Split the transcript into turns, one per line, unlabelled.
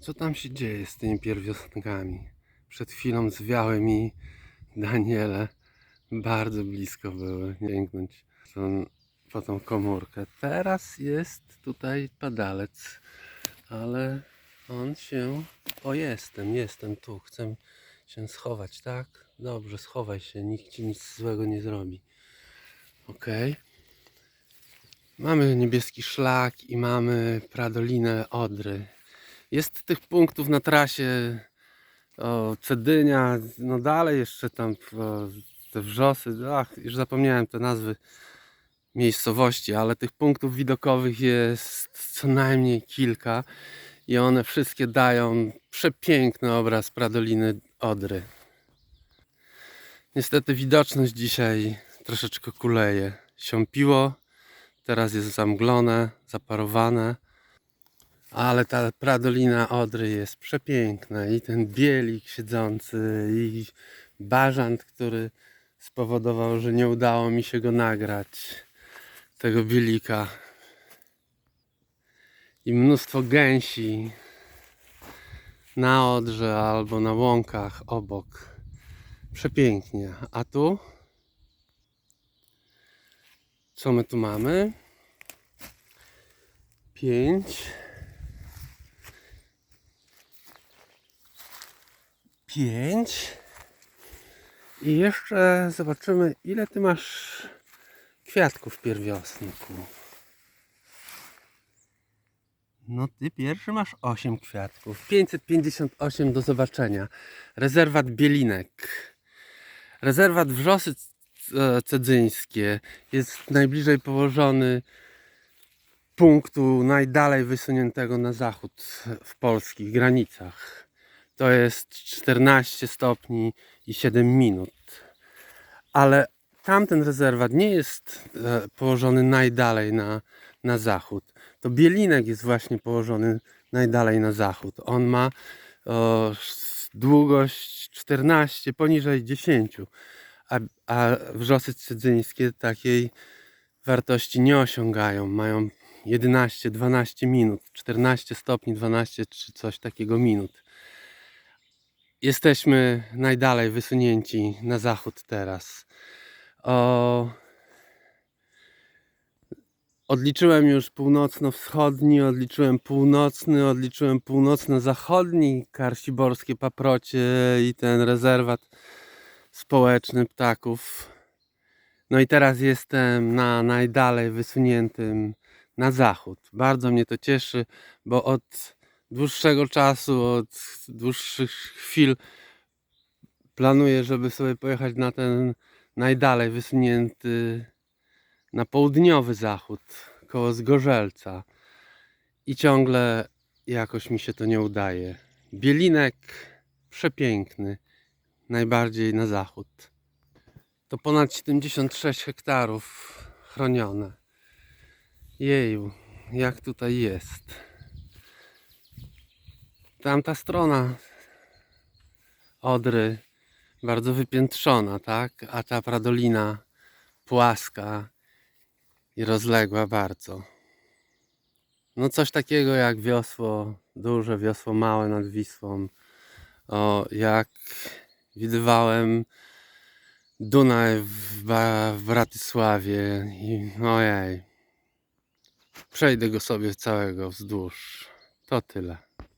Co tam się dzieje z tymi pierwiosnkami? Przed chwilą zwiały mi Daniele. Bardzo blisko były sięgnąć tą- po tą komórkę. Teraz jest tutaj padalec, ale on się... O, jestem, jestem tu. Chcę się schować, tak? Dobrze, schowaj się. Nikt ci nic złego nie zrobi. Okej. Mamy niebieski szlak i mamy pradolinę Odry. Jest tych punktów na trasie o, Cedynia, no dalej jeszcze tam o, te wrzosy, ach, już zapomniałem te nazwy miejscowości, ale tych punktów widokowych jest co najmniej kilka i one wszystkie dają przepiękny obraz Pradoliny Odry. Niestety widoczność dzisiaj troszeczkę kuleje. Siąpiło, teraz jest zamglone, zaparowane. Ale ta Pradolina Odry jest przepiękna i ten bielik siedzący i bażant, który spowodował, że nie udało mi się go nagrać, tego bielika. I mnóstwo gęsi na Odrze albo na łąkach obok. Przepięknie. A tu? Co my tu mamy? Pięć. Pięć. I jeszcze zobaczymy, ile ty masz kwiatków pierwiosnku. No ty pierwszy masz 8 kwiatków. 558 do zobaczenia. Rezerwat Bielinek. Rezerwat Wrzosy C- Cedzyńskie jest najbliżej położony punktu najdalej wysuniętego na zachód w polskich granicach. To jest 14 stopni i 7 minut. Ale tamten rezerwat nie jest e, położony najdalej na, na zachód. To Bielinek jest właśnie położony najdalej na zachód. On ma o, długość 14, poniżej 10, a, a wrzosy cydzyńskie takiej wartości nie osiągają. Mają 11-12 minut, 14 stopni, 12 czy coś takiego minut. Jesteśmy najdalej wysunięci na zachód teraz. O... Odliczyłem już północno-wschodni, odliczyłem północny, odliczyłem północno-zachodni, karsiborskie paprocie i ten rezerwat społeczny ptaków. No i teraz jestem na najdalej wysuniętym na zachód. Bardzo mnie to cieszy, bo od dłuższego czasu, od dłuższych chwil planuję, żeby sobie pojechać na ten najdalej wysunięty na południowy zachód, koło Zgorzelca. I ciągle jakoś mi się to nie udaje. Bielinek przepiękny, najbardziej na zachód. To ponad 76 hektarów chronione. Jeju, jak tutaj jest. Tamta strona Odry bardzo wypiętrzona, tak? A ta Pradolina płaska i rozległa bardzo. No coś takiego jak wiosło duże, wiosło małe nad Wisłą. O, jak widywałem Dunaj w, w Bratysławie i ojej. Przejdę go sobie całego wzdłuż. To tyle.